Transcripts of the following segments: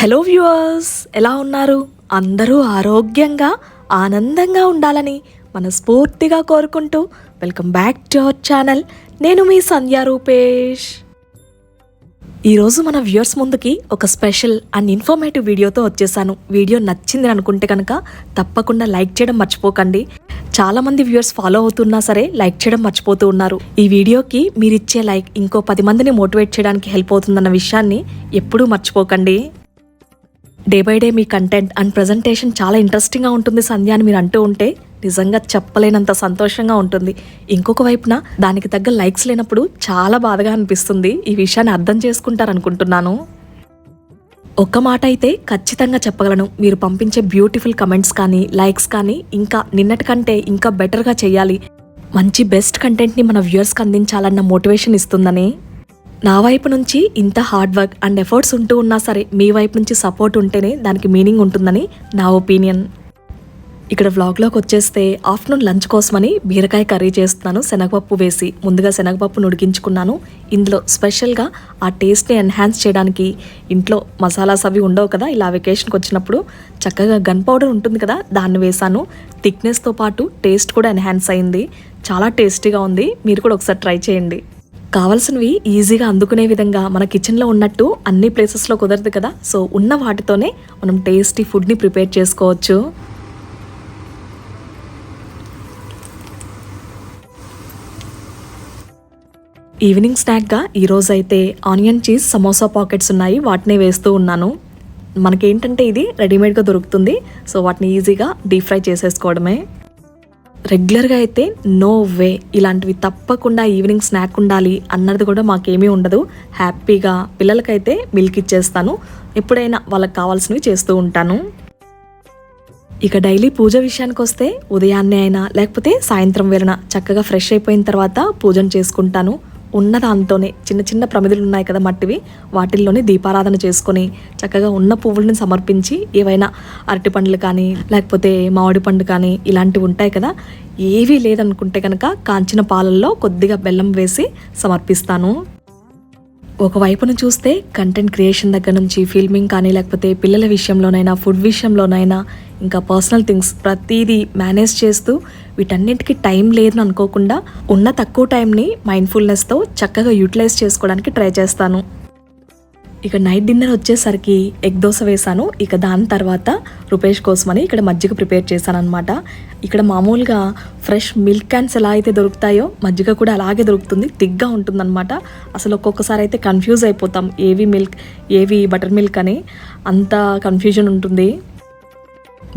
Hello viewers ఎలా ఉన్నారు? అందరూ ఆరోగ్యంగా ఆనందంగా ఉండాలని మనస్ఫూర్తిగా కోరుకుంటూ welcome back to our channel. నేను మీ సంధ్యా రూపేష్. ఈరోజు మన వ్యూవర్స్ ముందుకి ఒక స్పెషల్ అండ్ ఇన్ఫర్మేటివ్ వీడియోతో వచ్చేసాను. వీడియో నచ్చింది అనుకుంటే కనుక తప్పకుండా లైక్ చేయడం మర్చిపోకండి. చాలా మంది వ్యూవర్స్ ఫాలో అవుతున్నా సరే లైక్ చేయడం మర్చిపోతూ ఉన్నారు. ఈ వీడియోకి మీరిచ్చే లైక్ ఇంకో పది మందిని మోటివేట్ చేయడానికి హెల్ప్ అవుతుందన్న విషయాన్ని ఎప్పుడూ మర్చిపోకండి. డే బై డే మీ కంటెంట్ అండ్ ప్రజెంటేషన్ చాలా ఇంట్రెస్టింగ్గా ఉంటుంది సంధ్య అని మీరు అంటూ ఉంటే నిజంగా చెప్పలేనంత సంతోషంగా ఉంటుంది. ఇంకొక వైపున దానికి తగ్గ లైక్స్ లేనప్పుడు చాలా బాధగా అనిపిస్తుంది. ఈ విషయాన్ని అర్థం చేసుకుంటారనుకుంటున్నాను. ఒక్క మాట అయితే ఖచ్చితంగా చెప్పగలను. మీరు పంపించే బ్యూటిఫుల్ కమెంట్స్ కానీ లైక్స్ కానీ ఇంకా నిన్నటి కంటే ఇంకా బెటర్గా చేయాలి. మంచి బెస్ట్ కంటెంట్ని మన వ్యూయర్స్కి అందించాలన్న మోటివేషన్ ఇస్తుందని. నా వైపు నుంచి ఇంత హార్డ్ వర్క్ అండ్ ఎఫర్ట్స్ ఉంటూ ఉన్నా సరే మీ వైపు నుంచి సపోర్ట్ ఉంటేనే దానికి మీనింగ్ ఉంటుందని నా ఒపీనియన్ ఇక్కడ వ్లాగ్లోకి వచ్చేస్తే ఆఫ్టర్నూన్ లంచ్ కోసమని బీరకాయ కర్రీ చేస్తున్నాను శనగపప్పు వేసి ముందుగా శనగపప్పును ఉడికించుకున్నాను ఇందులో స్పెషల్గా ఆ టేస్ట్ని ఎన్హాన్స్ చేయడానికి ఇంట్లో మసాలాస్ అవి ఉండవు కదా ఇలా వెకేషన్కి వచ్చినప్పుడు చక్కగా గన్ పౌడర్ ఉంటుంది కదా దాన్ని వేసాను. థిక్నెస్తో పాటు టేస్ట్ కూడా ఎన్హాన్స్ అయింది. చాలా టేస్టీగా ఉంది. మీరు కూడా ఒకసారి ట్రై చేయండి. కావాల్సినవి ఈజీగా అందుకునే విధంగా మన కిచెన్లో ఉన్నట్టు అన్ని ప్లేసెస్లో కుదరదు కదా. సో ఉన్న వాటితోనే మనం టేస్టీ ఫుడ్ని ప్రిపేర్ చేసుకోవచ్చు. ఈవినింగ్ స్నాక్గా ఈరోజు అయితే ఆనియన్ చీజ్ సమోసా పాకెట్స్ ఉన్నాయి. వాటిని వేస్తూ ఉన్నాను. మనకేంటంటే ఇది రెడీమేడ్గా దొరుకుతుంది. సో వాటిని ఈజీగా డీప్ ఫ్రై చేసేసుకోవడమే. రెగ్యులర్గా అయితే నో వే ఇలాంటివి తప్పకుండా ఈవినింగ్ స్నాక్ ఉండాలి అన్నది కూడా మాకేమీ ఉండదు. హ్యాపీగా పిల్లలకైతే మిల్క్ ఇచ్చేస్తాను. ఎప్పుడైనా వాళ్ళకి కావాల్సినవి చేస్తూ ఉంటాను. ఇక డైలీ పూజ విషయానికి వస్తే ఉదయాన్నే అయినా లేకపోతే సాయంత్రం వేళన చక్కగా ఫ్రెష్ అయిపోయిన తర్వాత పూజను చేసుకుంటాను. ఉన్న దాంతోనే చిన్న చిన్న ప్రమిదలు ఉన్నాయి కదా మట్టివి వాటిల్లోనే దీపారాధన చేసుకొని చక్కగా ఉన్న పువ్వులను సమర్పించి ఏవైనా అరటి పండ్లు కానీ లేకపోతే మామిడి పండు కానీ ఇలాంటివి ఉంటాయి కదా ఏవీ లేదనుకుంటే కనుక కాంచిన పాలల్లో కొద్దిగా బెల్లం వేసి సమర్పిస్తాను. ఒకవైపున చూస్తే కంటెంట్ క్రియేషన్ దగ్గర నుంచి ఫిల్మింగ్ కానీ లేకపోతే పిల్లల విషయంలోనైనా ఫుడ్ విషయంలోనైనా ఇంకా పర్సనల్ థింగ్స్ ప్రతిదీ మేనేజ్ చేస్తూ వీటన్నిటికీ టైం లేదని అనుకోకుండా ఉన్న తక్కువ టైంని మైండ్ఫుల్నెస్తో చక్కగా యూటిలైజ్ చేసుకోవడానికి ట్రై చేస్తాను. ఇక నైట్ డిన్నర్ వచ్చేసరికి ఎగ్ దోశ వేశాను. ఇక దాని తర్వాత రూపేష్ కోసమని ఇక్కడ మజ్జిగ ప్రిపేర్ చేశాను అనమాట ఇక్కడ మామూలుగా ఫ్రెష్ మిల్క్ క్యాన్స్ ఎలా అయితే దొరుకుతాయో మజ్జిగ కూడా అలాగే దొరుకుతుంది. తిగ్గా ఉంటుందన్నమాట. అసలు ఒక్కొక్కసారి అయితే కన్ఫ్యూజ్ అయిపోతాం. ఏవి మిల్క్ ఏవి బటర్ మిల్క్ అని అంత కన్ఫ్యూజన్ ఉంటుంది.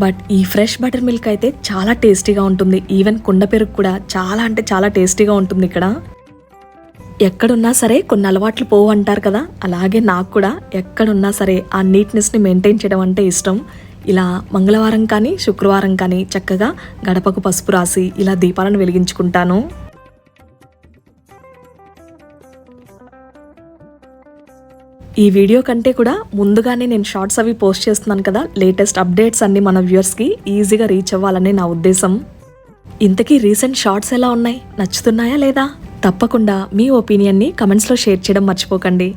బట్ ఈ ఫ్రెష్ బటర్ మిల్క్ అయితే చాలా టేస్టీగా ఉంటుంది. ఈవెన్ కుండ పెరుగు కూడా చాలా అంటే చాలా టేస్టీగా ఉంటుంది ఇక్కడ. ఎక్కడున్నా సరే కొన్ని అలవాట్లు పోవు అంటారు కదా. అలాగే నాకు కూడా ఎక్కడున్నా సరే ఆ నీట్నెస్ని మెయింటైన్ చేయడం అంటే ఇష్టం. ఇలా మంగళవారం కానీ శుక్రవారం కానీ చక్కగా గడపకు పసుపు రాసి ఇలా దీపాలను వెలిగించుకుంటాను. ఈ వీడియో కంటే కూడా ముందుగానే నేను షార్ట్స్ అవి పోస్ట్ చేస్తున్నాను కదా. లేటెస్ట్ అప్డేట్స్ అన్ని మన వ్యూవర్స్కి ఈజీగా రీచ్ అవ్వాలని నా ఉద్దేశం. ఇంతకీ రీసెంట్ షార్ట్స్ ఎలా ఉన్నాయి? నచ్చుతున్నాయా లేదా? తప్పకుండా మీ ఒపీనియన్ని కమెంట్స్లో షేర్ చేయడం మర్చిపోకండి.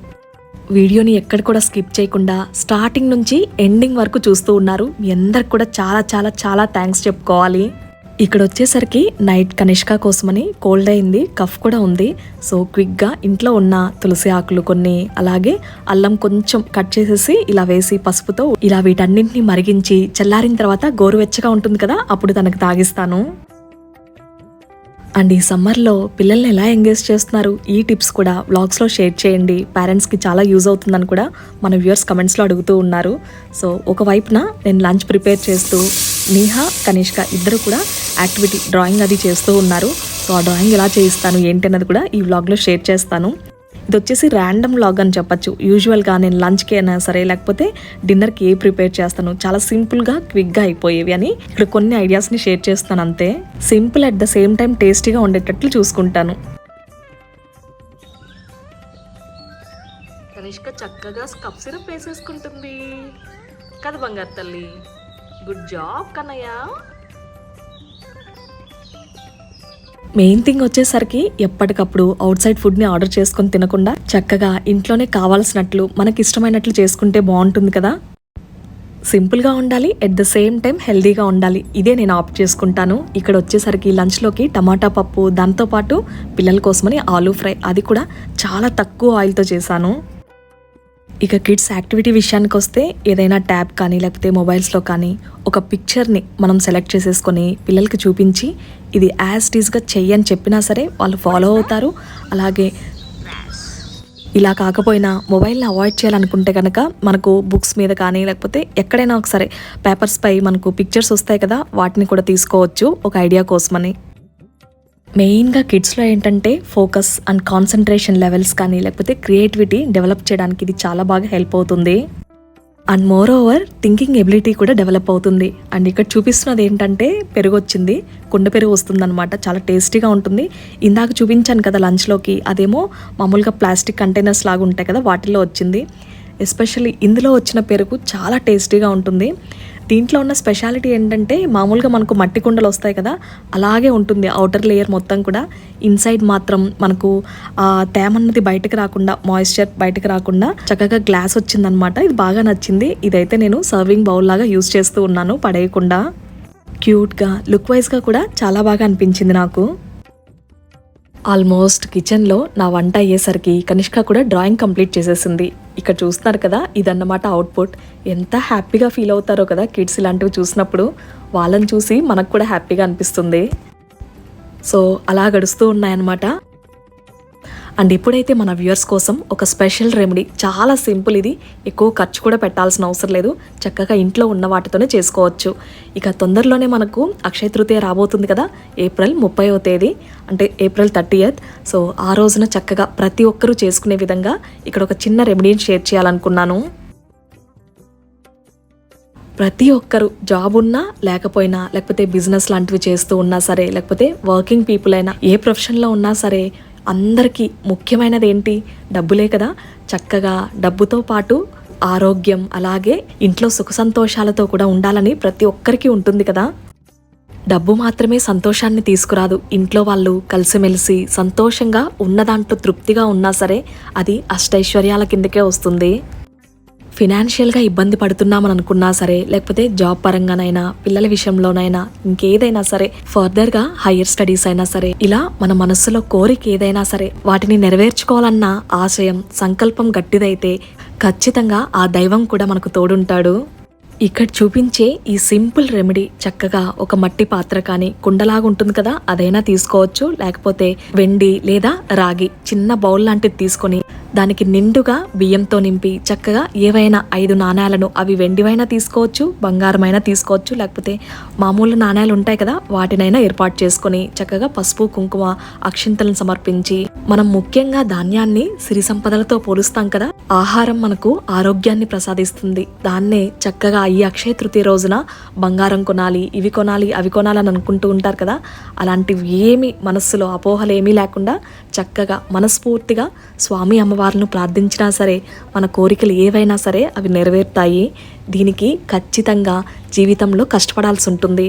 వీడియోని ఎక్కడ కూడా స్కిప్ చేయకుండా స్టార్టింగ్ నుంచి ఎండింగ్ వరకు చూస్తూ ఉన్నారు. మీ అందరికి కూడా చాలా చాలా చాలా థ్యాంక్స్ చెప్పుకోవాలి. ఇక్కడ వచ్చేసరికి నైట్ కనిష్క కోసమని కోల్డ్ అయింది కఫ్ కూడా ఉంది. సో క్విక్గా ఇంట్లో ఉన్న తులసి ఆకులు కొన్ని అలాగే అల్లం కొంచెం కట్ చేసేసి ఇలా వేసి పసుపుతో ఇలా వీటన్నింటిని మరిగించి చల్లారిన తర్వాత గోరువెచ్చగా ఉంటుంది కదా అప్పుడు తనకు తాగిస్తాను. అండ్ ఈ సమ్మర్లో పిల్లల్ని ఎలా ఎంగేజ్ చేస్తున్నారు? ఈ టిప్స్ కూడా వ్లాగ్స్లో షేర్ చేయండి. పేరెంట్స్కి చాలా యూజ్ అవుతుందని కూడా మన వ్యూవర్స్ కమెంట్స్లో అడుగుతూ ఉన్నారు. సో ఒకవైపున నేను లంచ్ ప్రిపేర్ చేస్తూ నీహా కనిష్క ఇద్దరు కూడా యాక్టివిటీ డ్రాయింగ్ అది చేస్తూ ఉన్నారు. సో ఆ డ్రాయింగ్ ఎలా చేయిస్తాను ఏంటి అన్నది కూడా ఈ వ్లాగ్లో షేర్ చేస్తాను. ఇది వచ్చేసి ర్యాండమ్ లాగ్ అని చెప్పచ్చు. యూజువల్గా నేను లంచ్కి అయినా సరే లేకపోతే డిన్నర్కి ఏ ప్రిపేర్ చేస్తాను? చాలా సింపుల్గా క్విక్గా అయిపోయేవి అని ఇక్కడ కొన్ని ఐడియాస్ని షేర్ చేస్తాను అంతే. Simple at the same time టేస్టీగా ఉండేటట్లు చూసుకుంటాను. కనిష్క చక్కగా కప్ సిరప్ వేసేసుకుంటుంది. కదా బంగారు తల్లి. Good job Kannayya. Main thing వచ్చేసరికి ఎప్పటికప్పుడు అవుట్ సైడ్ ఫుడ్ని ఆర్డర్ చేసుకొని తినకుండా చక్కగా ఇంట్లోనే కావాల్సినట్లు మనకి ఇష్టమైనట్లు చేసుకుంటే బాగుంటుంది కదా? సింపుల్గా ఉండాలి ఎట్ ద సేమ్ టైం హెల్దీగా ఉండాలి. ఇదే నేను ఆప్ట్ చేసుకుంటాను. ఇక్కడ వచ్చేసరికి లంచ్లోకి టమాటా పప్పు దాంతోపాటు పిల్లల కోసమని ఆలూ ఫ్రై అది కూడా చాలా తక్కువ ఆయిల్తో చేశాను. ఇక కిడ్స్ యాక్టివిటీ విషయానికి వస్తే ఏదైనా ట్యాబ్ కానీ లేకపోతే మొబైల్స్లో కానీ ఒక పిక్చర్ని మనం సెలెక్ట్ చేసేసుకొని పిల్లలకి చూపించి ఇది యాజ్ టీజ్గా చెయ్యని చెప్పినా సరే వాళ్ళు ఫాలో అవుతారు. అలాగే ఇలా కాకపోయినా మొబైల్ని అవాయిడ్ చేయాలనుకుంటే కనుక మనకు బుక్స్ మీద కానీ లేకపోతే ఎక్కడైనా ఒకసారి పేపర్స్ పై మనకు పిక్చర్స్ వస్తాయి కదా వాటిని కూడా తీసుకోవచ్చు ఒక ఐడియా కోసమని. మెయిన్గా కిడ్స్లో ఏంటంటే ఫోకస్ అండ్ కాన్సన్ట్రేషన్ లెవెల్స్ కానీ లేకపోతే క్రియేటివిటీ డెవలప్ చేయడానికి ఇది చాలా బాగా హెల్ప్ అవుతుంది. And more over thinking ability కూడా డెవలప్ అవుతుంది. అండ్ ఇక్కడ చూపిస్తున్నది ఏంటంటే పెరుగు వచ్చింది కుండ పెరుగు వస్తుందన్నమాట. చాలా టేస్టీగా ఉంటుంది. ఇందాక చూపించాను కదా లంచ్లోకి. అదేమో మామూలుగా ప్లాస్టిక్ కంటైనర్స్ లాగా ఉంటాయి కదా వాటిల్లో వచ్చింది. ఎస్పెషల్లీ ఇందులో వచ్చిన పెరుగు చాలా టేస్టీగా ఉంటుంది. దీంట్లో ఉన్న స్పెషాలిటీ ఏంటంటే మామూలుగా మనకు మట్టి కుండలు వస్తాయి కదా అలాగే ఉంటుంది అవుటర్ లేయర్ మొత్తం కూడా. ఇన్సైడ్ మాత్రం మనకు తేమ అన్నది బయటకు రాకుండా మాయిశ్చర్ బయటకు రాకుండా చక్కగా గ్లాస్ వచ్చిందనమాట. ఇది బాగా నచ్చింది. ఇదైతే నేను సర్వింగ్ బౌల్ లాగా యూస్ చేస్తూ ఉన్నాను పడేయకుండా. క్యూట్గా లుక్ వైజ్గా కూడా చాలా బాగా అనిపించింది నాకు. ఆల్మోస్ట్ కిచెన్లో నా వంట అయ్యేసరికి కనిష్క కూడా డ్రాయింగ్ కంప్లీట్ చేసేసింది. ఇక్కడ చూస్తున్నారు కదా ఇదన్నమాట అవుట్పుట్ ఎంత హ్యాపీగా ఫీల్ అవుతారో కదా కిడ్స్ ఇలాంటివి చూసినప్పుడు. వాళ్ళని చూసి మనకు కూడా హ్యాపీగా అనిపిస్తుంది. సో అలా గడుస్తూ ఉన్నాయన్నమాట. అండ్ ఇప్పుడైతే మన వ్యూయర్స్ కోసం ఒక స్పెషల్ రెమెడీ. చాలా సింపుల్ ఇది. ఎక్కువ ఖర్చు కూడా పెట్టాల్సిన అవసరం లేదు. చక్కగా ఇంట్లో ఉన్న వాటితోనే చేసుకోవచ్చు. ఇక తొందరలోనే మనకు అక్షయ తృతీయ రాబోతుంది కదా ఏప్రిల్ ముప్పైవ తేదీ అంటే ఏప్రిల్ థర్టీయత్. సో ఆ రోజున చక్కగా ప్రతి ఒక్కరూ చేసుకునే విధంగా ఇక్కడ ఒక చిన్న రెమెడీని షేర్ చేయాలనుకున్నాను. ప్రతి ఒక్కరు జాబ్ ఉన్నా లేకపోయినా లేకపోతే బిజినెస్ లాంటివి చేస్తూ ఉన్నా సరే లేకపోతే వర్కింగ్ పీపుల్ అయినా ఏ ప్రొఫెషన్లో ఉన్నా సరే అందరికీ ముఖ్యమైనది ఏంటి డబ్బులే కదా. చక్కగా డబ్బుతో పాటు ఆరోగ్యం అలాగే ఇంట్లో సుఖ సంతోషాలతో కూడా ఉండాలని ప్రతి ఒక్కరికి ఉంటుంది కదా. డబ్బు మాత్రమే సంతోషాన్ని తీసుకురాదు. ఇంట్లో వాళ్ళు కలిసిమెలిసి సంతోషంగా ఉన్న దాంట్లో తృప్తిగా ఉన్నా సరే అది అష్టైశ్వర్యాల కిందకే వస్తుంది. ఫినాన్షియల్గా ఇబ్బంది పడుతున్నామని అనుకున్నా సరే లేకపోతే జాబ్ పరంగానైనా పిల్లల విషయంలోనైనా ఇంకేదైనా సరే ఫర్దర్గా హయ్యర్ స్టడీస్ అయినా సరే ఇలా మన మనస్సులో కోరిక ఏదైనా సరే వాటిని నెరవేర్చుకోవాలన్న ఆశయం సంకల్పం గట్టిదైతే ఖచ్చితంగా ఆ దైవం కూడా మనకు తోడుంటాడు. ఇక్కడ చూపించే ఈ సింపుల్ రెమెడీ చక్కగా ఒక మట్టి పాత్ర కానీ కుండలాగా ఉంటుంది కదా అదైనా తీసుకోవచ్చు. లేకపోతే వెండి లేదా రాగి చిన్న బౌల్ లాంటిది తీసుకొని దానికి నిండుగా బియ్యంతో నింపి చక్కగా ఏవైనా ఐదు నాణ్యాలను అవి వెండివైనా తీసుకోవచ్చు బంగారమైనా తీసుకోవచ్చు. లేకపోతే మామూలు నాణ్యాలు ఉంటాయి కదా వాటినైనా ఏర్పాటు చేసుకొని చక్కగా పసుపు కుంకుమ అక్షింతలను సమర్పించి మనం ముఖ్యంగా ధాన్యాన్ని సిరి సంపదలతో పోలుస్తాం కదా ఆహారం మనకు ఆరోగ్యాన్ని ప్రసాదిస్తుంది. దాన్నే చక్కగా ఈ అక్షయ తృతీయ రోజున బంగారం కొనాలి ఇవి కొనాలి అవి కొనాలని అనుకుంటూ ఉంటారు కదా. అలాంటివి ఏమి మనస్సులో అపోహలు ఏమీ లేకుండా చక్కగా మనస్ఫూర్తిగా స్వామి అమ్మవారిని ప్రార్థించినా సరే మన కోరికలు ఏవైనా సరే అవి నెరవేరుతాయి. దీనికి ఖచ్చితంగా జీవితంలో కష్టపడాల్సి ఉంటుంది.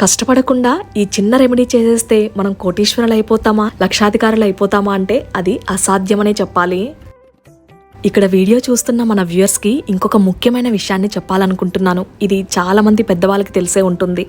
కష్టపడకుండా ఈ చిన్న రెమెడీ చేసేస్తే మనం కోటీశ్వరులు అయిపోతామా లక్షాధికారులు అయిపోతామా అంటే అది అసాధ్యమనే చెప్పాలి. ఇక్కడ వీడియో చూస్తున్న మన వ్యూయర్స్కి ఇంకొక ముఖ్యమైన విషయాన్ని చెప్పాలనుకుంటున్నాను. ఇది చాలామంది పెద్దవాళ్ళకి తెలిసే ఉంటుంది.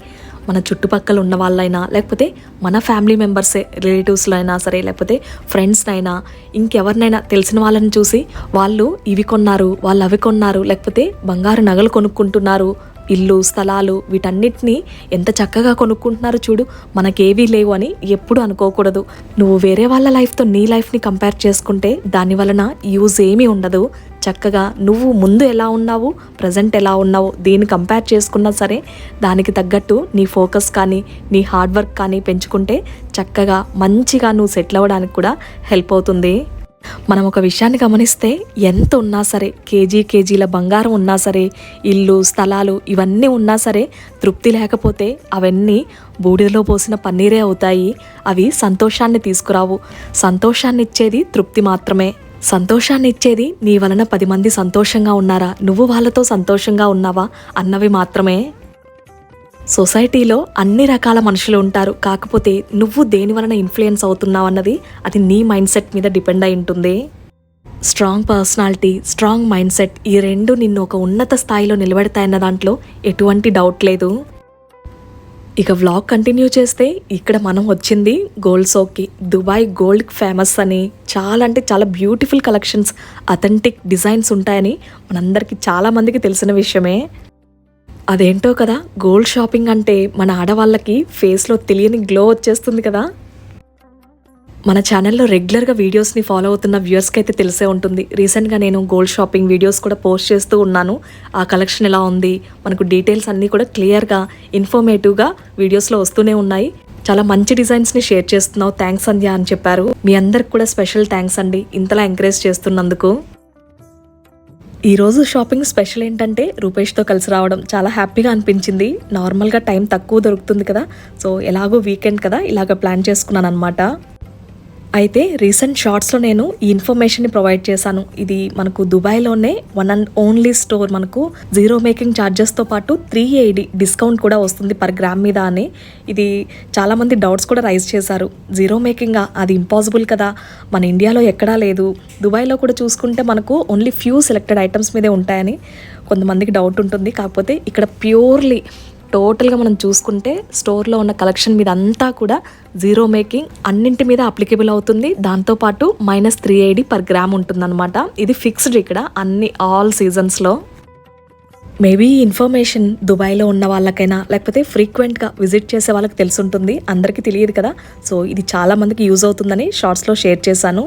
మన చుట్టుపక్కల ఉన్న వాళ్ళైనా లేకపోతే మన ఫ్యామిలీ మెంబర్సే రిలేటివ్స్లో అయినా సరే లేకపోతే ఫ్రెండ్స్నైనా ఇంకెవరినైనా తెలిసిన వాళ్ళని చూసి వాళ్ళు ఇవి కొన్నారు వాళ్ళు అవి కొన్నారు లేకపోతే బంగారు నగలు కొనుక్కుంటున్నారు ఇల్లు స్థలాలు వీటన్నిటిని ఎంత చక్కగా కొనుక్కుంటున్నారు చూడు. మనకేవీ లేవు అని ఎప్పుడు అనుకోకూడదు. నువ్వు వేరే వాళ్ళ లైఫ్తో నీ లైఫ్ని కంపేర్ చేసుకుంటే దాని వలన యూజ్ ఏమీ ఉండదు. చక్కగా నువ్వు ముందు ఎలా ఉన్నావు ప్రజెంట్ ఎలా ఉన్నావు దీన్ని కంపేర్ చేసుకున్నా సరే దానికి తగ్గట్టు నీ ఫోకస్ కానీ నీ హార్డ్ వర్క్ కానీ పెంచుకుంటే చక్కగా మంచిగా నువ్వు సెటిల్ అవ్వడానికి కూడా హెల్ప్ అవుతుంది. మనం ఒక విషయాన్ని గమనిస్తే ఎంత ఉన్నా సరే కేజీ కేజీల బంగారం ఉన్నా సరే ఇల్లు స్థలాలు ఇవన్నీ ఉన్నా సరే తృప్తి లేకపోతే అవన్నీ బూడిదలో పోసిన పన్నీరే అవుతాయి. అవి సంతోషాన్ని తీసుకురావు. సంతోషాన్ని ఇచ్చేది తృప్తి మాత్రమే. సంతోషాన్ని ఇచ్చేది నీ వలన పది మంది సంతోషంగా ఉన్నారా? నువ్వు వాళ్ళతో సంతోషంగా ఉన్నావా? అన్నవి మాత్రమే. సొసైటీలో అన్ని రకాల మనుషులు ఉంటారు. కాకపోతే నువ్వు దేని వలన ఇన్ఫ్లుయెన్స్ అవుతున్నావు అన్నది అది నీ మైండ్ సెట్ మీద డిపెండ్ అయి ఉంటుంది. Strong personality strong mindset ఈ రెండు నిన్ను ఒక ఉన్నత స్థాయిలో నిలబెడతాయన్న దాంట్లో ఎటువంటి డౌట్ లేదు. ఇక వ్లాగ్ కంటిన్యూ చేస్తే ఇక్కడ మనం వచ్చింది గోల్డ్ సోక్కి దుబాయ్ గోల్డ్ ఫేమస్ అని. చాలా అంటే చాలా బ్యూటిఫుల్ కలెక్షన్స్ అథెంటిక్ డిజైన్స్ ఉంటాయని మనందరికీ చాలా మందికి తెలిసిన విషయమే. అదేంటో కదా గోల్డ్ షాపింగ్ అంటే మన ఆడవాళ్ళకి ఫేస్లో తెలియని గ్లో వచ్చేస్తుంది కదా. మన ఛానల్లో రెగ్యులర్గా వీడియోస్ని ఫాలో అవుతున్న వ్యూయర్స్కి అయితే తెలిసే ఉంటుంది. రీసెంట్గా నేను గోల్డ్ షాపింగ్ వీడియోస్ కూడా పోస్ట్ చేస్తూ ఉన్నాను. ఆ కలెక్షన్ ఎలా ఉంది మనకు డీటెయిల్స్ అన్నీ కూడా క్లియర్గా ఇన్ఫర్మేటివ్గా వీడియోస్లో వస్తూనే ఉన్నాయి. చాలా మంచి డిజైన్స్ని షేర్ చేస్తున్నావు. థ్యాంక్స్ సంధ్య అని చెప్పారు. మీ అందరికి కూడా స్పెషల్ థ్యాంక్స్ అండి. ఇంతలా ఎంకరేజ్ చేస్తున్నందుకు. ఈరోజు షాపింగ్ స్పెషల్ ఏంటంటే రూపేష్తో కలిసి రావడం చాలా హ్యాపీగా అనిపించింది. నార్మల్గా టైం తక్కువ దొరుకుతుంది కదా. సో ఎలాగో వీకెండ్ కదా ఇలాగ ప్లాన్ చేసుకున్నాను అనమాట అయితే రీసెంట్ షార్ట్స్లో నేను ఈ ఇన్ఫర్మేషన్ని ప్రొవైడ్ చేశాను. ఇది మనకు దుబాయ్లోనే వన్ అండ్ ఓన్లీ స్టోర్ మనకు జీరో మేకింగ్ ఛార్జెస్తో పాటు త్రీ ఎయిటీ డిస్కౌంట్ కూడా వస్తుంది పర్ గ్రామ్ మీద అని. ఇది చాలామంది డౌట్స్ కూడా రైజ్ చేశారు. జీరో మేకింగా అది ఇంపాసిబుల్ కదా? మన ఇండియాలో ఎక్కడా లేదు. దుబాయ్లో కూడా చూసుకుంటే మనకు ఓన్లీ ఫ్యూ సెలెక్టెడ్ ఐటమ్స్ మీదే ఉంటాయని కొంతమందికి డౌట్ ఉంటుంది. కాకపోతే ఇక్కడ ప్యూర్లీ టోటల్గా మనం చూసుకుంటే స్టోర్లో ఉన్న కలెక్షన్ మీద అంతా కూడా జీరో మేకింగ్ అన్నింటి మీద అప్లికేబుల్ అవుతుంది. దాంతోపాటు minus three ID per gram ఉంటుందన్నమాట. ఇది ఫిక్స్డ్ ఇక్కడ అన్ని ఆల్ సీజన్స్లో. మేబీ ఈ ఇన్ఫర్మేషన్ దుబాయ్లో ఉన్న వాళ్ళకైనా లేకపోతే ఫ్రీక్వెంట్గా విజిట్ చేసే వాళ్ళకి తెలుసుంటుంది. అందరికీ తెలియదు కదా. సో ఇది చాలామందికి యూజ్ అవుతుందని షార్ట్స్లో షేర్ చేశాను.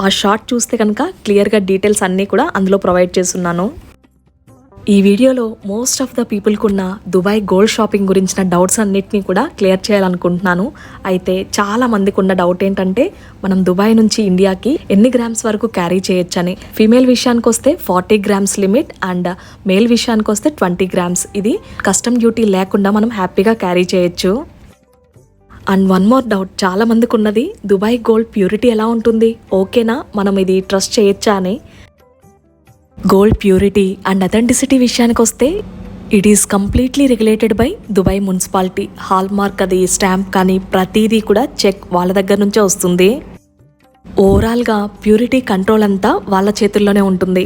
ఆ షార్ట్ చూస్తే కనుక క్లియర్గా డీటెయిల్స్ అన్నీ కూడా అందులో ప్రొవైడ్ చేస్తున్నాను. ఈ వీడియోలో మోస్ట్ ఆఫ్ ద పీపుల్కి ఉన్న దుబాయ్ గోల్డ్ షాపింగ్ గురించిన డౌట్స్ అన్నిటినీ కూడా క్లియర్ చేయాలనుకుంటున్నాను. అయితే చాలా మందికి ఉన్న డౌట్ ఏంటంటే మనం దుబాయ్ నుంచి ఇండియాకి ఎన్ని గ్రామ్స్ వరకు క్యారీ చేయొచ్చని. ఫీమేల్ విషయానికి వస్తే forty grams limit and male విషయానికి వస్తే ట్వంటీ గ్రామ్స్ ఇది కస్టమ్ డ్యూటీ లేకుండా మనం హ్యాపీగా క్యారీ చేయొచ్చు. అండ్ వన్ మోర్ డౌట్ చాలా మందికి ఉన్నది దుబాయ్ గోల్డ్ ప్యూరిటీ ఎలా ఉంటుంది? ఓకేనా మనం ఇది ట్రస్ట్ చేయొచ్చా అని. గోల్డ్ ప్యూరిటీ అండ్ అథెంటిసిటీ విషయానికి వస్తే it is completely regulated by Dubai municipality hallmark అది స్టాంప్ కానీ ప్రతిదీ కూడా చెక్ వాళ్ళ దగ్గర నుంచే వస్తుంది. ఓవరాల్గా ప్యూరిటీ కంట్రోల్ అంతా వాళ్ళ చేతుల్లోనే ఉంటుంది.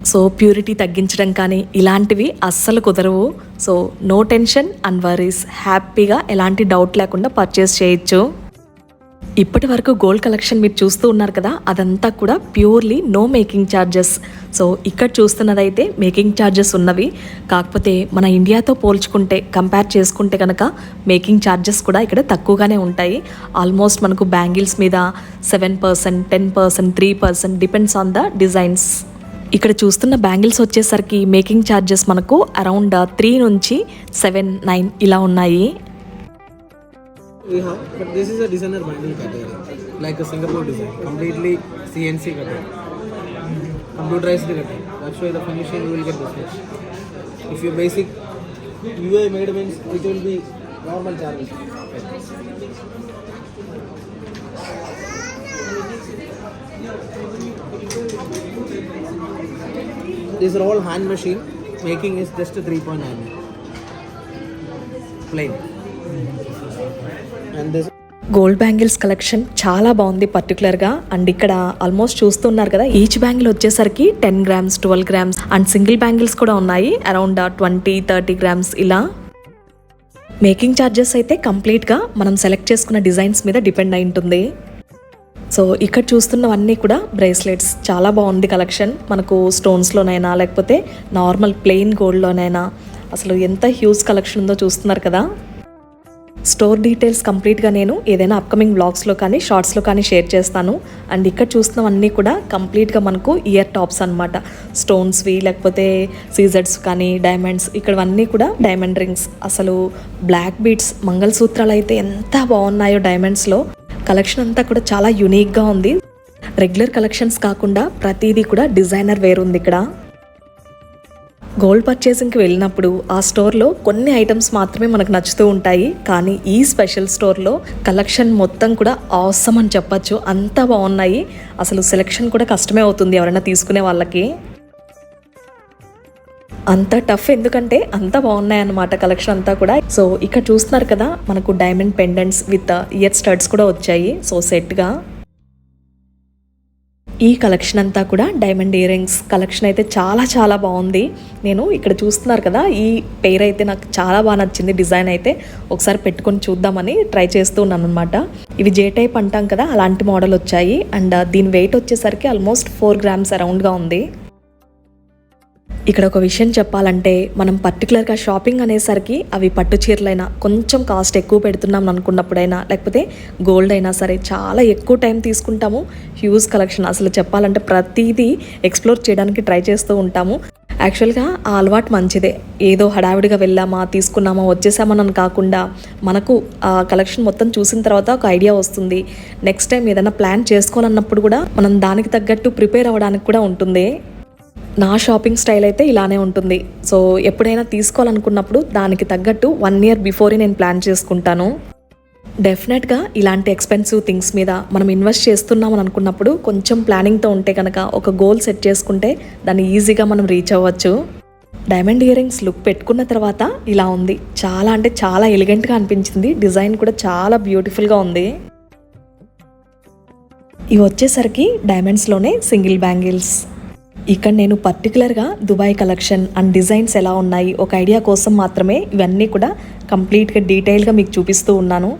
సో ప్యూరిటీ తగ్గించడం కానీ ఇలాంటివి అస్సలు కుదరవు. So no tension and worries హ్యాపీగా ఎలాంటి డౌట్ లేకుండా పర్చేస్ చేయొచ్చు. ఇప్పటి వరకు గోల్డ్ కలెక్షన్ మీరు చూస్తూ ఉన్నారు కదా అదంతా కూడా purely no making charges so ఇక్కడ చూస్తున్నదైతే మేకింగ్ ఛార్జెస్ ఉన్నవి. కాకపోతే మన ఇండియాతో పోల్చుకుంటే కంపేర్ చేసుకుంటే కనుక మేకింగ్ ఛార్జెస్ కూడా ఇక్కడ తక్కువగానే ఉంటాయి. ఆల్మోస్ట్ మనకు బ్యాంగిల్స్ మీద seven percent ten percent three percent depends on the designs ఇక్కడ చూస్తున్న బ్యాంగిల్స్ వచ్చేసరికి మేకింగ్ ఛార్జెస్ మనకు అరౌండ్ త్రీ నుంచి సెవెన్ నైన్ ఇలా ఉన్నాయి. We have, but this is a designer bangle category, like a Singapore design, completely CNC cutting, computerized cutting. That's why the finishing you will get this much. If you basic UA made means it will be normal charges. These are all hand machine. Making is just a 3.9 plain. Gold bangles collection చాలా బాగుంది పర్టికులర్గా and ఇక్కడ almost చూస్తున్నారు కదా each bangle వచ్చేసరికి ten grams twelve grams and single bangles కూడా ఉన్నాయి around twenty thirty grams ఇలా. మేకింగ్ ఛార్జెస్ అయితే కంప్లీట్గా మనం సెలెక్ట్ చేసుకున్న డిజైన్స్ మీద డిపెండ్ అయి ఉంటుంది. సో ఇక్కడ చూస్తున్నవన్నీ కూడా బ్రేస్లెట్స్ చాలా బాగుంది కలెక్షన్ మనకు స్టోన్స్లోనైనా లేకపోతే నార్మల్ ప్లెయిన్ గోల్డ్లోనైనా అసలు ఎంత హ్యూజ్ కలెక్షన్ ఉందో చూస్తున్నారు కదా. స్టోర్ డీటెయిల్స్ కంప్లీట్గా నేను ఏదైనా అప్కమింగ్ బ్లాగ్స్లో కానీ షార్ట్స్లో కానీ షేర్ చేస్తాను. అండ్ ఇక్కడ చూస్తున్నవన్నీ కూడా కంప్లీట్గా మనకు ఇయర్ టాప్స్ అనమాట స్టోన్స్వి లేకపోతే సీజర్స్ కానీ డైమండ్స్ ఇక్కడవన్నీ కూడా డైమండ్ రింగ్స్. అసలు బ్లాక్ బీట్స్ మంగళసూత్రాలు అయితే ఎంత బాగున్నాయో డైమండ్స్లో. కలెక్షన్ అంతా కూడా చాలా యూనిక్గా ఉంది. రెగ్యులర్ కలెక్షన్స్ కాకుండా ప్రతిదీ కూడా డిజైనర్ వేర్ ఉంది ఇక్కడ. గోల్డ్ పర్చేసింగ్కి వెళ్ళినప్పుడు ఆ స్టోర్లో కొన్ని ఐటమ్స్ మాత్రమే మనకు నచ్చుతూ ఉంటాయి. కానీ ఈ స్పెషల్ స్టోర్లో కలెక్షన్ మొత్తం కూడా అవసరం అని చెప్పచ్చు. అంత బాగున్నాయి. అసలు సెలెక్షన్ కూడా కష్టమే అవుతుంది ఎవరైనా తీసుకునే వాళ్ళకి. అంత టఫ్ ఎందుకంటే అంత బాగున్నాయి అన్నమాట కలెక్షన్ అంతా కూడా. సో ఇక్కడ చూస్తున్నారు కదా మనకు diamond pendants with ear studs కూడా వచ్చాయి. సో సెట్గా. ఈ కలెక్షన్ అంతా కూడా డైమండ్ ఇయర్ రింగ్స్ కలెక్షన్ అయితే చాలా చాలా బాగుంది. నేను ఇక్కడ చూస్తున్నారు కదా ఈ పేర్ అయితే నాకు చాలా బాగా నచ్చింది. డిజైన్ అయితే ఒకసారి పెట్టుకొని చూద్దామని ట్రై చేస్తూ ఉన్నాను అనమాట ఇవి జే టైప్ అంటాం కదా అలాంటి మోడల్ వచ్చాయి. అండ్ uh, దీని వెయిట్ వచ్చేసరికి ఆల్మోస్ట్ ఫోర్ గ్రామ్స్ అరౌండ్గా ఉంది. ఇక్కడ ఒక విషయం చెప్పాలంటే మనం పర్టికులర్గా షాపింగ్ అనేసరికి అవి పట్టు చీరలైనా కొంచెం కాస్ట్ ఎక్కువ పెడుతున్నాం అనుకున్నప్పుడైనా లేకపోతే గోల్డ్ అయినా సరే చాలా ఎక్కువ టైం తీసుకుంటాము. హ్యూజ్ కలెక్షన్ అసలు చెప్పాలంటే ప్రతిదీ ఎక్స్ప్లోర్ చేయడానికి ట్రై చేస్తూ ఉంటాము. యాక్చువల్గా ఆ అలవాటు మంచిదే. ఏదో హడావిడిగా వెళ్ళామా తీసుకున్నామా వచ్చేసామని కాకుండా మనకు ఆ కలెక్షన్ మొత్తం చూసిన తర్వాత ఒక ఐడియా వస్తుంది. నెక్స్ట్ టైం ఏదైనా ప్లాన్ చేసుకోవాలన్నప్పుడు కూడా మనం దానికి తగ్గట్టు ప్రిపేర్ అవ్వడానికి కూడా ఉంటుంది. నా షాపింగ్ స్టైల్ అయితే ఇలానే ఉంటుంది. సో ఎప్పుడైనా తీసుకోవాలనుకున్నప్పుడు దానికి తగ్గట్టు వన్ ఇయర్ బిఫోరే నేను ప్లాన్ చేసుకుంటాను. డెఫినెట్గా ఇలాంటి ఎక్స్పెన్సివ్ థింగ్స్ మీద మనం ఇన్వెస్ట్ చేస్తున్నామని అనుకున్నప్పుడు కొంచెం ప్లానింగ్తో ఉంటే కనుక ఒక గోల్ సెట్ చేసుకుంటే దాన్ని ఈజీగా మనం రీచ్ అవ్వచ్చు. డైమండ్ ఇయర్ రింగ్స్ లుక్ పెట్టుకున్న తర్వాత ఇలా ఉంది. చాలా అంటే చాలా ఎలిగెంట్గా అనిపించింది. డిజైన్ కూడా చాలా బ్యూటిఫుల్గా ఉంది. ఇవి వచ్చేసరికి డైమండ్స్లోనే సింగిల్ బ్యాంగిల్స్. ఇక్కడ నేను పర్టికులర్గా దుబాయ్ కలెక్షన్ అండ్ డిజైన్స్ ఎలా ఉన్నాయి ఒక ఐడియా కోసం మాత్రమే ఇవన్నీ కూడా కంప్లీట్గా డీటెయిల్గా మీకు చూపిస్తూ ఉన్నాను.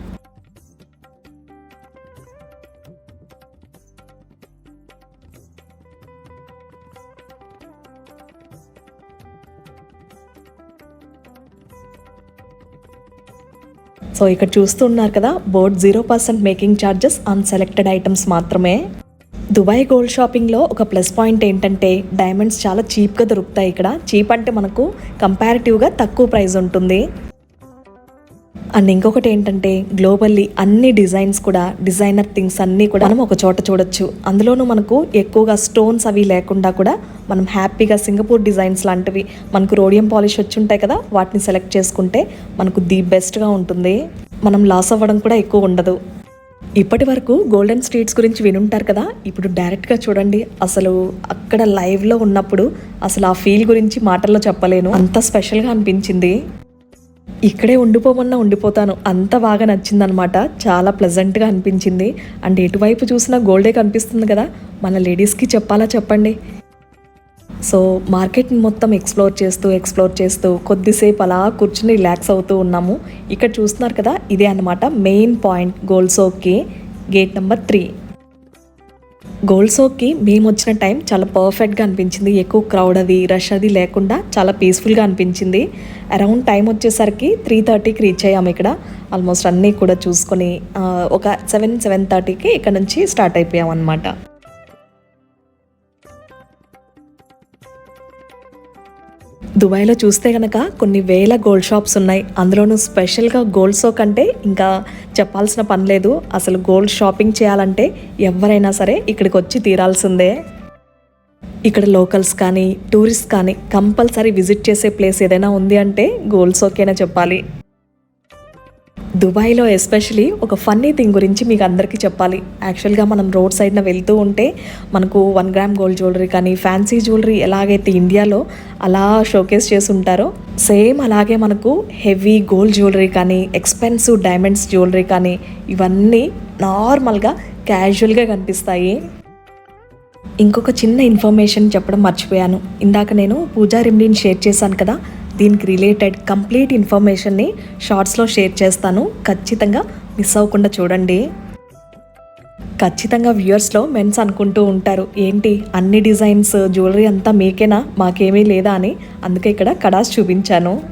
సో ఇక్కడ చూస్తున్నారు కదా board zero percent making charges on selected items మాత్రమే. దుబాయ్ గోల్డ్ షాపింగ్లో ఒక ప్లస్ పాయింట్ ఏంటంటే డైమండ్స్ చాలా చీప్గా దొరుకుతాయి ఇక్కడ. చీప్ అంటే మనకు కంపారిటివ్గా తక్కువ ప్రైస్ ఉంటుంది. అండ్ ఇంకొకటి ఏంటంటే గ్లోబల్లీ అన్ని డిజైన్స్ కూడా డిజైనర్ థింగ్స్ అన్నీ కూడా మనం ఒక చోట చూడొచ్చు. అందులోనూ మనకు ఎక్కువగా స్టోన్స్ అవి లేకుండా కూడా మనం హ్యాపీగా సింగపూర్ డిజైన్స్ లాంటివి మనకు రోడియం పాలిష్ వచ్చి ఉంటాయి కదా వాటిని సెలెక్ట్ చేసుకుంటే మనకు ది బెస్ట్గా ఉంటుంది. మనం లాస్ అవ్వడం కూడా ఎక్కువ ఉండదు. ఇప్పటి వరకు గోల్డెన్ స్ట్రీట్స్ గురించి వినుంటారు కదా ఇప్పుడు డైరెక్ట్గా చూడండి. అసలు అక్కడ లైవ్లో ఉన్నప్పుడు అసలు ఆ ఫీల్ గురించి మాటల్లో చెప్పలేను. అంత స్పెషల్గా అనిపించింది. ఇక్కడే ఉండిపోమన్నా ఉండిపోతాను. అంత బాగా నచ్చిందనమాట. చాలా ప్లెజెంట్గా అనిపించింది. అండ్ ఎటువైపు చూసినా గోల్డే కనిపిస్తుంది కదా. మన లేడీస్కి చెప్పాలా చెప్పండి. సో మార్కెట్ని మొత్తం ఎక్స్ప్లోర్ చేస్తూ ఎక్స్ప్లోర్ చేస్తూ కొద్దిసేపు అలా కూర్చుని రిలాక్స్ అవుతూ ఉన్నాము. ఇక్కడ చూస్తున్నారు కదా ఇదే అనమాట మెయిన్ పాయింట్ గోల్డ్ సోక్కి గేట్ నెంబర్ త్రీ గోల్డ్ సోక్కి మేము వచ్చిన టైం చాలా పర్ఫెక్ట్గా అనిపించింది. ఎక్కువ క్రౌడ్ అది రష్ అది లేకుండా చాలా పీస్ఫుల్గా అనిపించింది. అరౌండ్ టైం వచ్చేసరికి త్రీ థర్టీకి రీచ్ అయ్యాము ఇక్కడ. ఆల్మోస్ట్ అన్నీ కూడా చూసుకొని ఒక సెవెన్ సెవెన్ థర్టీకి ఇక్కడ నుంచి స్టార్ట్ అయిపోయాం అనమాట దుబాయ్లో చూస్తే కనుక కొన్ని వేల గోల్డ్ షాప్స్ ఉన్నాయి. అందులోనూ స్పెషల్గా గోల్డ్ సోక్ అంటే ఇంకా చెప్పాల్సిన పని లేదు. అసలు గోల్డ్ షాపింగ్ చేయాలంటే ఎవరైనా సరే ఇక్కడికి వచ్చి తీరాల్సిందే. ఇక్కడ లోకల్స్ కానీ టూరిస్ట్ కానీ కంపల్సరీ విజిట్ చేసే ప్లేస్ ఏదైనా ఉంది అంటే గోల్డ్ సోకేనే చెప్పాలి. దుబాయ్లో ఎస్పెషలీ ఒక ఫన్నీ థింగ్ గురించి మీకు అందరికీ చెప్పాలి. యాక్చువల్గా మనం రోడ్ సైడ్న వెళ్తూ ఉంటే మనకు వన్ గ్రామ్ గోల్డ్ జ్యువెలరీ కానీ ఫ్యాన్సీ జ్యువెలరీ ఎలాగైతే ఇండియాలో అలా షోకేస్ చేసి ఉంటారో సేమ్ అలాగే మనకు హెవీ గోల్డ్ జ్యువెలరీ కానీ ఎక్స్పెన్సివ్ డైమండ్స్ జ్యువెలరీ కానీ ఇవన్నీ నార్మల్గా క్యాజువల్గా కనిపిస్తాయి. ఇంకొక చిన్న ఇన్ఫర్మేషన్ చెప్పడం మర్చిపోయాను. ఇందాక నేను పూజా రెమెడీని షేర్ చేశాను కదా దీనికి రిలేటెడ్ కంప్లీట్ ఇన్ఫర్మేషన్ని షార్ట్స్లో షేర్ చేస్తాను. ఖచ్చితంగా మిస్ అవ్వకుండా చూడండి. ఖచ్చితంగా వ్యూయర్స్లో మెన్స్ అనుకుంటూ ఉంటారు ఏంటి అన్ని డిజైన్స్ జ్యువెలరీ అంతా మీకేనా? మాకేమీ లేదా? అని. అందుకే ఇక్కడ కడాస్ చూపించాను.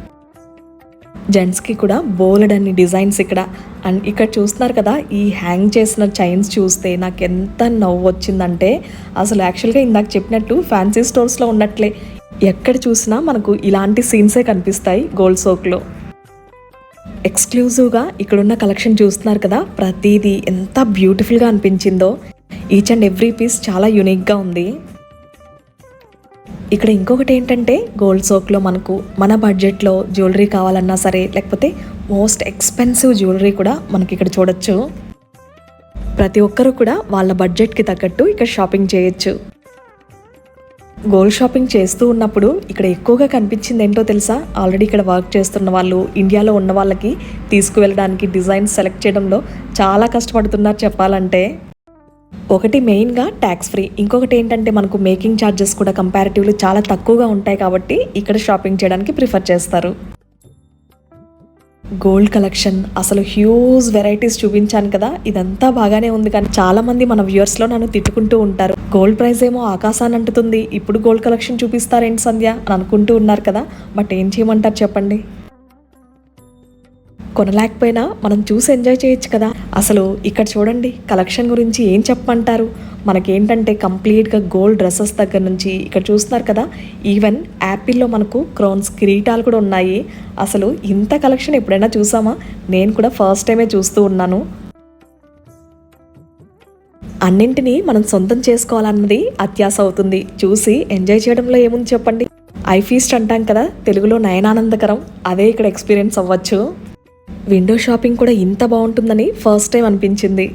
జెంట్స్కి కూడా బోలెడ్ అన్ని డిజైన్స్ ఇక్కడ. అండ్ ఇక్కడ చూస్తున్నారు కదా ఈ హ్యాంగ్ చేసిన చైన్స్ చూస్తే నాకు ఎంత నవ్వు వచ్చిందంటే అసలు యాక్చువల్గా ఇందాక చెప్పినట్టు ఫ్యాన్సీ స్టోర్స్లో ఉన్నట్లే. ఎక్కడ చూసినా మనకు ఇలాంటి సీన్సే కనిపిస్తాయి గోల్డ్ సోక్లో ఎక్స్క్లూజివ్గా ఇక్కడున్న కలెక్షన్ చూస్తున్నారు కదా ప్రతిదీ ఎంత బ్యూటిఫుల్గా అనిపించిందో. ఈచ్ అండ్ ఎవ్రీ పీస్ చాలా యూనిక్గా ఉంది. ఇక్కడ ఇంకొకటి ఏంటంటే గోల్డ్ సోక్లో మనకు మన బడ్జెట్లో జ్యువెలరీ కావాలన్నా సరే లేకపోతే మోస్ట్ ఎక్స్పెన్సివ్ జ్యువెలరీ కూడా మనకి ఇక్కడ చూడొచ్చు. ప్రతి ఒక్కరూ కూడా వాళ్ళ బడ్జెట్కి తగ్గట్టు ఇక్కడ షాపింగ్ చేయొచ్చు. గోల్డ్ షాపింగ్ చేస్తూ ఉన్నప్పుడు ఇక్కడ ఎక్కువగా కనిపించింది ఏంటో తెలుసా? ఆల్రెడీ ఇక్కడ వర్క్ చేస్తున్న వాళ్ళు ఇండియాలో ఉన్న వాళ్ళకి తీసుకువెళ్ళడానికి డిజైన్స్ సెలెక్ట్ చేయడంలో చాలా కష్టపడుతున్నారు చెప్పాలంటే. ఒకటి మెయిన్గా ట్యాక్స్ ఫ్రీ. ఇంకొకటి ఏంటంటే మనకు మేకింగ్ ఛార్జెస్ కూడా కంపారిటివ్లీ చాలా తక్కువగా ఉంటాయి కాబట్టి ఇక్కడ షాపింగ్ చేయడానికి ప్రిఫర్ చేస్తారు. Gold collection. అసలు హ్యూజ్ వెరైటీస్ చూపించాను కదా ఇదంతా బాగానే ఉంది కానీ చాలా మంది మన వ్యూవర్స్లో నన్ను తిట్టుకుంటూ ఉంటారు. గోల్డ్ ప్రైస్ ఏమో ఆకాశాన్ని అంటుతుంది. ఇప్పుడు గోల్డ్ కలెక్షన్ చూపిస్తారేంటి సంధ్య? అని అనుకుంటూ ఉన్నారు కదా బట్ ఏం చేయమంటారు చెప్పండి? కొనలేకపోయినా మనం చూసి ఎంజాయ్ చేయొచ్చు కదా. అసలు ఇక్కడ చూడండి కలెక్షన్ గురించి ఏం చెప్పమంటారు? మనకేంటంటే కంప్లీట్గా గోల్డ్ డ్రెస్సెస్ దగ్గర నుంచి ఇక్కడ చూస్తున్నారు కదా. ఈవెన్ యాపిల్లో మనకు క్రోన్స్ కిరీటాలు కూడా ఉన్నాయి. అసలు ఇంత కలెక్షన్ ఎప్పుడైనా చూసామా? నేను కూడా ఫస్ట్ టైమే చూస్తూ ఉన్నాను. అన్నింటినీ మనం సొంతం చేసుకోవాలన్నది అత్యాస అవుతుంది. చూసి ఎంజాయ్ చేయడంలో ఏముంది చెప్పండి? ఐ ఫీస్ట్ అంటాం కదా తెలుగులో నయనానందకరం. అదే ఇక్కడ ఎక్స్పీరియన్స్ అవ్వచ్చు. విండో షాపింగ్ కూడా ఇంత బాగుంటుందని ఫస్ట్ టైం అనిపించింది.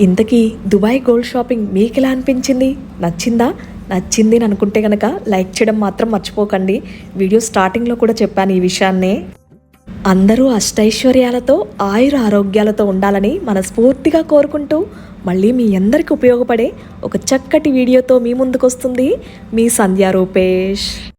ఇంతకీ దుబాయ్ గోల్డ్ షాపింగ్ మీకు ఎలా అనిపించింది? నచ్చిందా? నచ్చింది అని అనుకుంటే కనుక లైక్ చేయడం మాత్రం మర్చిపోకండి. వీడియో స్టార్టింగ్లో కూడా చెప్పాను ఈ విషయాన్నే. అందరూ అష్టైశ్వర్యాలతో ఆయుర ఆరోగ్యాలతో ఉండాలని మనస్ఫూర్తిగా కోరుకుంటూ మళ్ళీ మీ అందరికీ ఉపయోగపడే ఒక చక్కటి వీడియోతో మీ ముందుకు వస్తుంది మీ సంధ్యా రూపేష్.